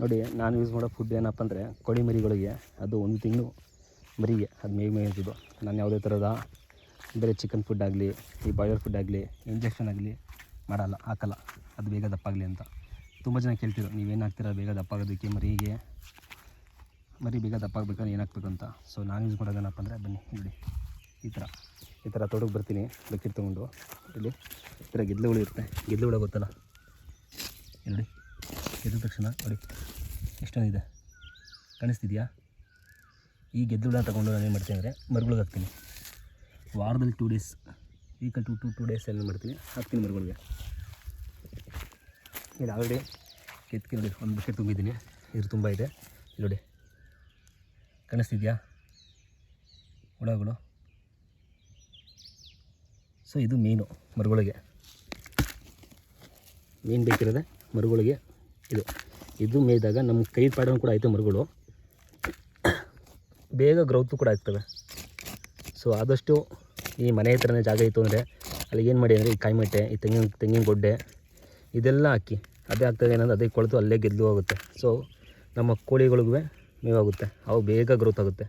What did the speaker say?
ನೋಡಿ, ನಾನು ಯೂಸ್ ಮಾಡೋ ಫುಡ್ ಏನಪ್ಪ ಅಂದರೆ ಕೋಳಿ ಮರಿಗಳಿಗೆ ಅದು ಒಂದು ತಿಂಗಳು ಮರಿಗೆ, ಅದು ಮೇವು ಮೇಯ್ತಿದ್ದು ನಾನು ಯಾವುದೇ ಥರದ ಬೇರೆ ಚಿಕನ್ ಫುಡ್ ಆಗಲಿ, ಈ ಬಾಯ್ಲರ್ ಫುಡ್ ಆಗಲಿ ಇಂಜೆಕ್ಷನ್ ಆಗಲಿ ಮಾಡಲ್ಲ, ಹಾಕಲ್ಲ. ಅದು ಬೇಗ ದಪ್ಪಾಗಲಿ ಅಂತ. ತುಂಬ ಜನ ಕೇಳ್ತಿದ್ರು ನೀವೇನು ಹಾಕ್ತೀರಾ? ಬೇಗ ದಪ್ಪಾಗೋದಕ್ಕೆ ಮರಿಗೆ, ಮರಿ ಬೇಗ ದಪ್ಪಾಗಬೇಕಂದ್ರೆ ಏನು ಹಾಕ್ಬೇಕು ಅಂತ. ಸೊ ನಾನು ಯೂಸ್ ಮಾಡೋದೇನಪ್ಪ ಅಂದರೆ, ಬನ್ನಿ, ನೋಡಿ. ಈ ಥರ ಈ ಥರ ತೋಟಕ್ಕೆ ಬರ್ತೀನಿ, ಬಕೆಟ್ ತೊಗೊಂಡು. ಇಲ್ಲಿ ಈ ಥರ ಗೆದ್ಲು ಇರುತ್ತೆ. ಗೆದ್ಲು ಹುಳ ಗೊತ್ತಲ್ಲ? ನೋಡಿ. ಗೆದ್ದ ತಕ್ಷಣ, ನೋಡಿ, ಎಷ್ಟೊಂದಿದೆ. ಕಾಣಿಸ್ತಿದೆಯಾ? ಈ ಗೆದ್ದುಳ ತಗೊಂಡು ನಾನು ಏನು ಮಾಡ್ತೀನಿ ಅಂದರೆ ಮರಗಳಿಗೆ ಹಾಕ್ತೀನಿ. ವಾರದಲ್ಲಿ two days weekly two two two days ಏನು ಮಾಡ್ತೀನಿ. ಹಾಕ್ತೀನಿ ಮರಗಳಿಗೆ. ಇಲ್ಲಿ ಆಲ್ರೆಡಿ ಕೆತ್ತಿ ನೋಡಿ, ಒಂದು ಬಕೆಟ್ ತುಂಬಿದ್ದೀನಿ. ಇದು ತುಂಬ ಇದೆ. ನೋಡಿ, ಕಾಣಿಸ್ತಿದೆಯಾ? ಹುಳಗಳು. ಸೊ ಇದು ಮೀನು ಮರಗಳಿಗೆ. ಮೀನು ಬೇಕಿರೋದೆ ಮರುಗಳಿಗೆ. ಇದು. ಇದು ಮೇಯ್ದಾಗ ನಮ್ಮ ಕೈ ಪಾಡೋನು ಕೂಡ ಆಯಿತು ಮರುಗಳು. ಬೇಗ ಗ್ರೌತು ಕೂಡ ಆಗ್ತವೆ. ಸೊ ಆದಷ್ಟು ಈ ಮನೆ ಹತ್ರನೇ ಜಾಗ ಇತ್ತು ಅಂದರೆ ಅಲ್ಲಿ ಏನು ಮಾಡಿ ಅಂದರೆ ಈ ಕಾಯಿಮೆಟ್ಟೆ, ಈ ತೆಂಗಿನ ತೆಂಗಿನ ಗೊಡ್ಡೆ ಇದೆಲ್ಲ ಹಾಕಿ. ಅದೇ ಆಗ್ತದೆ ಏನಂದ್ರೆ ಅದೇ ಕೊಳೆತು ಅಲ್ಲೇ ಗೆದ್ದು ಹೋಗುತ್ತೆ. ಸೊ ನಮ್ಮ ಕೋಳಿಗಳಿಗೂ ಮೇವಾಗುತ್ತೆ. ಅವು ಬೇಗ ಗ್ರೋತ್ ಆಗುತ್ತೆ.